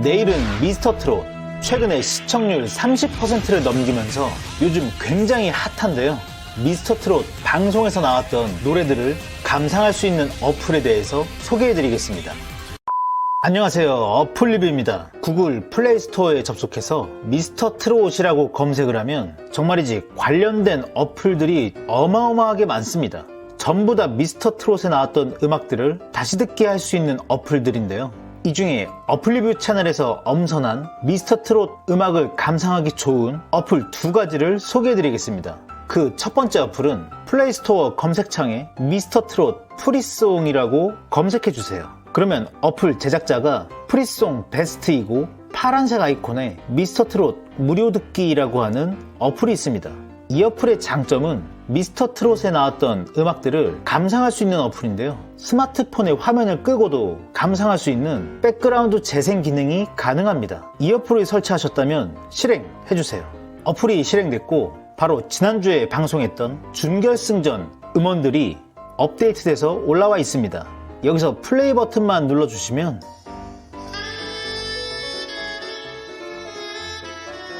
내일은 미스터 트롯. 최근에 시청률 30%를 넘기면서 요즘 굉장히 핫한데요. 미스터 트롯 방송에서 나왔던 노래들을 감상할 수 있는 어플에 대해서 소개해드리겠습니다. 안녕하세요. 어플 리뷰입니다. 구글 플레이 스토어에 접속해서 미스터 트롯이라고 검색을 하면 정말이지 관련된 어플들이 어마어마하게 많습니다. 전부 다 미스터 트롯에 나왔던 음악들을 다시 듣게 할 수 있는 어플들인데요. 이 중에 어플 리뷰 채널에서 엄선한 미스터 트롯 음악을 감상하기 좋은 어플 두 가지를 소개해 드리겠습니다. 그 첫 번째 어플은 플레이 스토어 검색창에 미스터 트롯 프리송이라고 검색해 주세요. 그러면 어플 제작자가 프리송 베스트이고 파란색 아이콘에 미스터 트롯 무료 듣기라고 하는 어플이 있습니다. 이 어플의 장점은 미스터 트롯에 나왔던 음악들을 감상할 수 있는 어플인데요. 스마트폰의 화면을 끄고도 감상할 수 있는 백그라운드 재생 기능이 가능합니다. 이 어플을 설치하셨다면 실행해주세요. 어플이 실행됐고 바로 지난주에 방송했던 준결승전 음원들이 업데이트돼서 올라와 있습니다. 여기서 플레이 버튼만 눌러주시면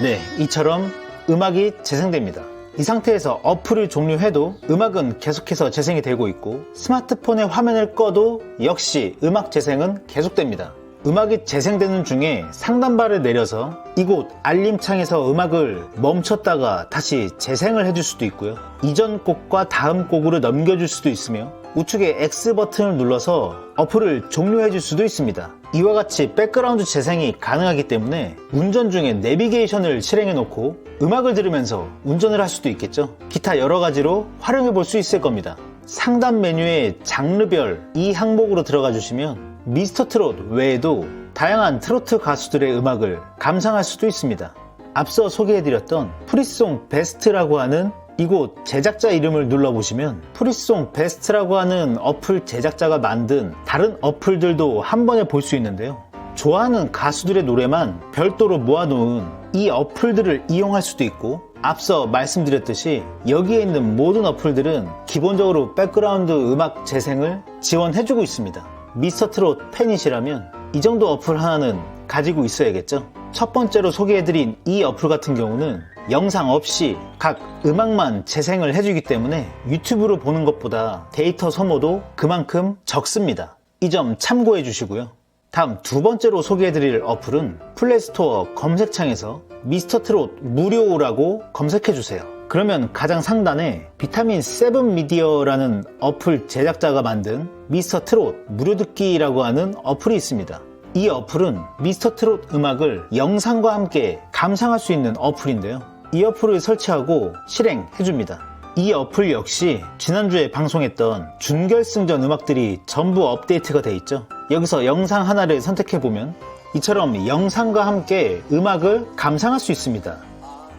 네, 이처럼 음악이 재생됩니다. 이 상태에서 어플을 종료해도 음악은 계속해서 재생이 되고 있고 스마트폰의 화면을 꺼도 역시 음악 재생은 계속됩니다. 음악이 재생되는 중에 상단바를 내려서 이곳 알림창에서 음악을 멈췄다가 다시 재생을 해줄 수도 있고요. 이전 곡과 다음 곡으로 넘겨줄 수도 있으며 우측에 X 버튼을 눌러서 어플을 종료해 줄 수도 있습니다. 이와 같이 백그라운드 재생이 가능하기 때문에 운전 중에 내비게이션을 실행해 놓고 음악을 들으면서 운전을 할 수도 있겠죠. 기타 여러 가지로 활용해 볼 수 있을 겁니다. 상단 메뉴의 장르별 이 항목으로 들어가 주시면 미스터 트롯 외에도 다양한 트로트 가수들의 음악을 감상할 수도 있습니다. 앞서 소개해드렸던 프리송 베스트라고 하는 이곳 제작자 이름을 눌러보시면 프리송 베스트라고 하는 어플 제작자가 만든 다른 어플들도 한 번에 볼 수 있는데요. 좋아하는 가수들의 노래만 별도로 모아놓은 이 어플들을 이용할 수도 있고 앞서 말씀드렸듯이 여기에 있는 모든 어플들은 기본적으로 백그라운드 음악 재생을 지원해주고 있습니다. 미스터 트롯 팬이시라면 이 정도 어플 하나는 가지고 있어야겠죠. 첫 번째로 소개해드린 이 어플 같은 경우는 영상 없이 각 음악만 재생을 해주기 때문에 유튜브로 보는 것보다 데이터 소모도 그만큼 적습니다. 이 점 참고해 주시고요. 다음 두 번째로 소개해드릴 어플은 플레이스토어 검색창에서 미스터 트롯 무료라고 검색해 주세요. 그러면 가장 상단에 비타민 7 미디어라는 어플 제작자가 만든 미스터 트롯 무료 듣기라고 하는 어플이 있습니다. 이 어플은 미스터 트롯 음악을 영상과 함께 감상할 수 있는 어플인데요. 이 어플을 설치하고 실행해줍니다. 이 어플 역시 지난주에 방송했던 준결승전 음악들이 전부 업데이트가 돼 있죠. 여기서 영상 하나를 선택해 보면 이처럼 영상과 함께 음악을 감상할 수 있습니다.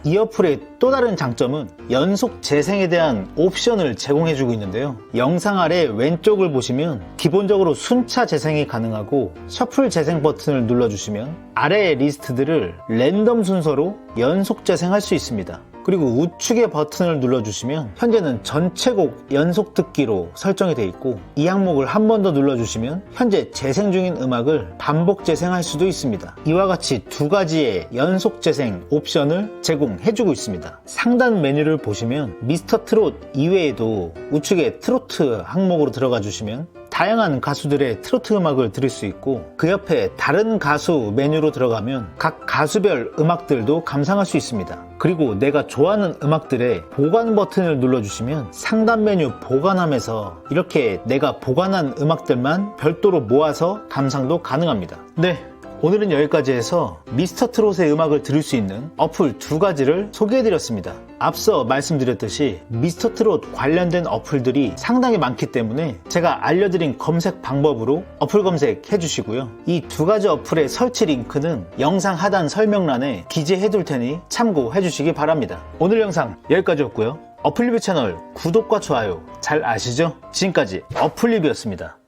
이 어플의 또 다른 장점은 연속 재생에 대한 옵션을 제공해주고 있는데요. 영상 아래 왼쪽을 보시면 기본적으로 순차 재생이 가능하고 셔플 재생 버튼을 눌러주시면 아래의 리스트들을 랜덤 순서로 연속 재생할 수 있습니다. 그리고 우측의 버튼을 눌러주시면 현재는 전체 곡 연속 듣기로 설정이 되어 있고 이 항목을 한 번 더 눌러주시면 현재 재생 중인 음악을 반복 재생할 수도 있습니다. 이와 같이 두 가지의 연속 재생 옵션을 제공해주고 있습니다. 상단 메뉴를 보시면 미스터 트롯 이외에도 우측에 트로트 항목으로 들어가 주시면 다양한 가수들의 트로트 음악을 들을 수 있고 그 옆에 다른 가수 메뉴로 들어가면 각 가수별 음악들도 감상할 수 있습니다. 그리고 내가 좋아하는 음악들의 보관 버튼을 눌러주시면 상단 메뉴 보관함에서 이렇게 내가 보관한 음악들만 별도로 모아서 감상도 가능합니다. 네. 오늘은 여기까지 해서 미스터 트롯의 음악을 들을 수 있는 어플 두 가지를 소개해드렸습니다. 앞서 말씀드렸듯이 미스터 트롯 관련된 어플들이 상당히 많기 때문에 제가 알려드린 검색 방법으로 어플 검색해 주시고요. 이 두 가지 어플의 설치 링크는 영상 하단 설명란에 기재해 둘 테니 참고해 주시기 바랍니다. 오늘 영상 여기까지였고요. 어플 리뷰 채널 구독과 좋아요 잘 아시죠? 지금까지 어플 리뷰였습니다.